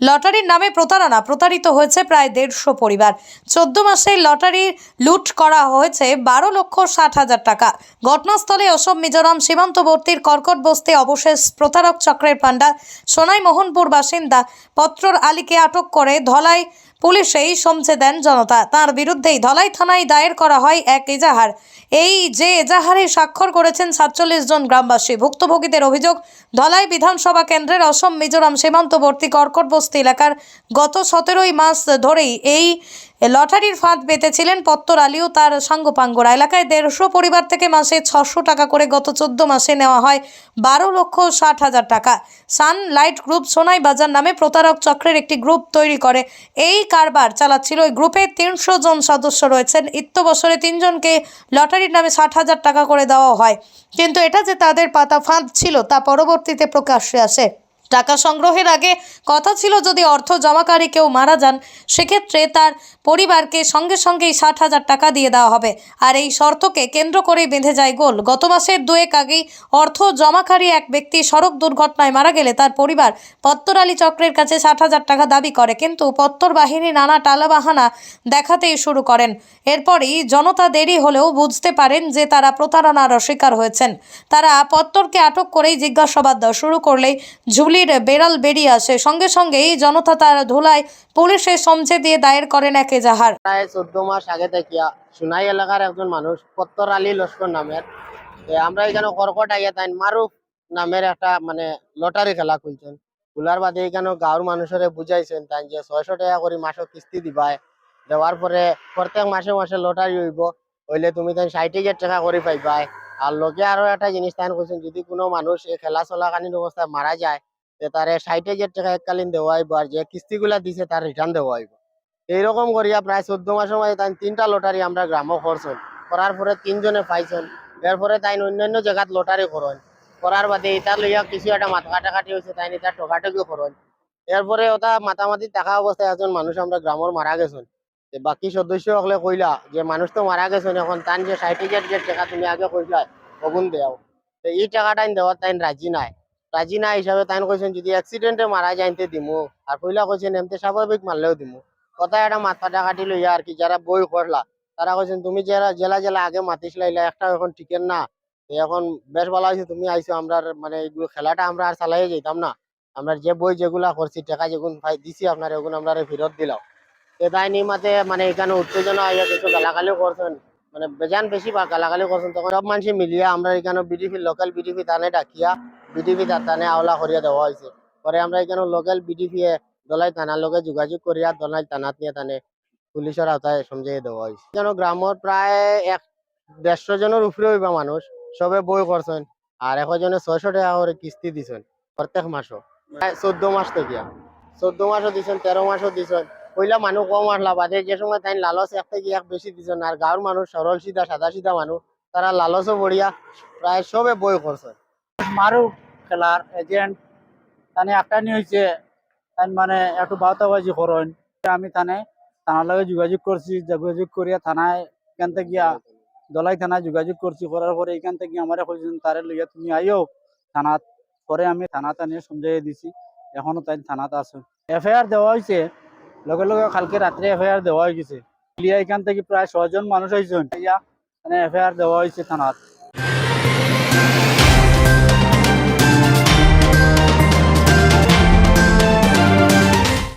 লটারির নামে প্রতারণা প্রতারিত হয়েছে প্রায় দেড়শো পরিবার। চোদ্দ মাসে লটারি লুট করা হয়েছে বারো লক্ষ ষাট হাজার টাকা। ঘটনাস্থলে অসম মিজোরাম সীমান্তবর্তীর কর্কট বস্তি অবশেষ প্রতারক চক্রের পাণ্ডা সোনাই মোহনপুর বাসিন্দা পত্রর আলীকে আটক করে ধলাই পুলিশেই সমঝে দেন জনতা। তার বিরুদ্ধেই ধলাই থানায় দায়ের করা হয় এক এজাহার এই যে এজাহারে স্বাক্ষর করেছেন সাতচল্লিশ জন গ্রামবাসী। ভুক্তভোগীদের অভিযোগ, ধলাই বিধানসভা কেন্দ্রের অসম, মিজোরাম সীমান্তবর্তী কর্কটবস্তি এলাকার গত সতেরোই মাস ধরেই এই লটারির ফাঁদ পেতেছিলেন পত্তর আলী ও তার সাঙ্গপাঙ্গরা এলাকায় দেড়শো পরিবার থেকে মাসে ছশো টাকা করে গত চোদ্দ মাসে নেওয়া হয় বারো লক্ষ ষাট হাজার টাকা। সানলাইট গ্রুপ সোনাই বাজার নামে প্রতারক চক্রের একটি গ্রুপ তৈরি করে। এই কারবার চালাচ্ছিল ওই গ্রুপে তিনশো জন সদস্য রয়েছেন। ইত্য বছরে তিনজনকে লটারির নামে ষাট হাজার টাকা করে দেওয়া হয়। কিন্তু এটা যে তাদের পাতা ফাঁদ ছিল তা পরবর্তীতে প্রকাশ্যে আসে। টাকা সংগ্রহের আগে কথা ছিল যদি অর্থ জমাকারী কেউ মারা যান, সেক্ষেত্রে তার পরিবারকে সঙ্গে সঙ্গেই ষাট হাজার টাকা দিয়ে দেওয়া হবে। আর এই শর্তকে কেন্দ্র করেই বেঁধে যায় গোল। গত মাসের দুয়েক আগেই অর্থ জমাকারী এক ব্যক্তি সড়ক দুর্ঘটনায় মারা গেলে তার পরিবার পত্তর আলী চক্রের কাছে ষাট হাজার টাকা দাবি করে। কিন্তু পত্তর বাহিনী নানা টালাবাহানা দেখাতেই শুরু করেন। এরপরই জনতা দেরি হলেও বুঝতে পারেন যে তারা প্রতারণার শিকার হয়েছেন। তারা পত্তরকে আটক করেই জিজ্ঞাসাবাদ শুরু করলেই ঝুলির বেড়াল বেরিয়ে আসে। সঙ্গে সঙ্গেই জনতা তার ধুলায় পুলিশে সমঝে দিয়ে দায়ের করেন এক এজাহার প্রায় চোদ্দ মাস আগে থেকে সুনাই এলাকার একজন মানুষ, পত্তর আলী লস্কর নামের আমরা এখানে কর্কট আইয়া তাই মারুফ নামের একটা মানে লটারি খেলা খুলছেন। খোলার বাদে এখানে গাঁৱৰ মানুষরে বুঝাইছেন তাই যে ছয়শো টাকা করে মাসে কিস্তি দিবাই, দেওয়ার পরে প্রত্যেক মাসে মাসে লটারি হইব, হইলে তুমি তাই ষাট হাজার টাকা করে পাইবাই। আর লোকে আরও একটা জিনিস তাই যদি কোনো মানুষ এই খেলা চলাকালীন অবস্থায় মারা যায় তারে ষাট হাজার টাকা এককালীন দেওয়া হইব আর যে কিস্তিগুলা দিছে তার রিটার্ন দেওয়া হইব। এইরকম করিয়া প্রায় চোদ্দ মাসের মধ্যে তাই তিনটা লটারি আমরা গ্রামও করছেন। করার পরে তিনজনে পাইছেন। এরপরে তাই অন্যান্য জায়গাত লটারি করেন। করার বাদে এটা লইয়া কিছু একটা মাথা কাটাকাটি হয়েছে তাই এটা ঠকাটকি করেন। এরপরে ওটা মাতামাতি টাকা অবস্থায় একজন মানুষ আমরা গ্রামের মারা গেছেন। বাকি সদস্য হলে কইলা, যে মানুষ তো মারা গেছেন, এখন তান যে ষাট হাজার যে টাকা তুমি আগে কইলা অগুন দেও। তো এই টাকাটা দেওয়ার তাই রাজি নাই। রাজি না হিসাবে তাই কইছেন যদি অ্যাক্সিডেন্টে মারা যাইতে দিমু। আর কইলা কইছেন এমতে স্বাভাবিক মারলেও দিমু। কথা একটা মাথা কাটি লইয়া আর কি যারা বই করলা তারা কইছেন তুমি যারা জেলা জেলা আগে মাতিছিলা ইলা একটা এখন টিকেন না। এখন বেশ ভালো হয়েছে তুমি আইছো আমরা মানে এইগুলো খেলাটা আমরা আর চালাই যেতাম না। আমরা যে বই যেগুলা করছি টাকা যেগুলো পাই দিছি আপনার এগুলো আমরা ফেরত দিলাম তাই নিমাতে মানে এখানে উত্তেজনা আইয়া কিছু গালাগালিও করছেন মানে বেজান বেশি বা গালাগালি করছেন তখন সব মানুষ মিলিয়া আমরা এখানে বিডিপি লোকাল বিডিপি তানে ডাকিয়া। বিডিপি তানে আওলা করিয়া দেওয়া হয়েছে পরে আমরা এখানে লোকাল বিডিপি দলাই থানার লগে যোগাযোগ করিয়া দলাই থানাত নিয়ে তানে পুলিশের আওতায় সমঝাই দেওয়া হয়েছে কেন গ্রামের প্রায় এক দেড়শো জনের উপরে হইবা মানুষ সবে বই করছেন আর একজনে ছয়শো টাকা করে কিস্তি দিছেন প্রত্যেক মাসও প্রায় চোদ্দ মাস থেকে চোদ্দ মাসও দিছেন তেরো মাসও দিছেন পয়লা মানুষ কম আসলা বাদে যে সময় তাই লালচ এক থেকে এক বেশি দিছেন আর গাঁৱৰ মানুষ সরল সিধা সাদা সিধা মানুষ তারা লালচও বড়িয়া প্রায় সবে বই করছেন মারুফ খেলার এজেন্ট তানে নিয়ে হয়েছে তাই মানে একটু বাউতাবাজি করেন। আমি থানে থানার লগে যোগাযোগ করছি, যোগাযোগ করিয়া থানায় এখান থেকে গিয়া দলাই থানায় যোগাযোগ করছি, করার পরে এখান থেকে আমার কইছেন, তারে লইয়া তুমি আইও থানাত পরে আমি থানাতে নিয়ে সমঝাই দিছি, এখনও তাই থানাতে আছে। এফআইআর দেওয়া হয়েছে লগে লগে কালকে রাত্রে এফআইআর দেওয়া হয়ে গেছে। এখান থেকে প্রায় ছয়জন মানুষ হয়েছেন ইয়া এফআইআর দেওয়া হয়েছে থানাত।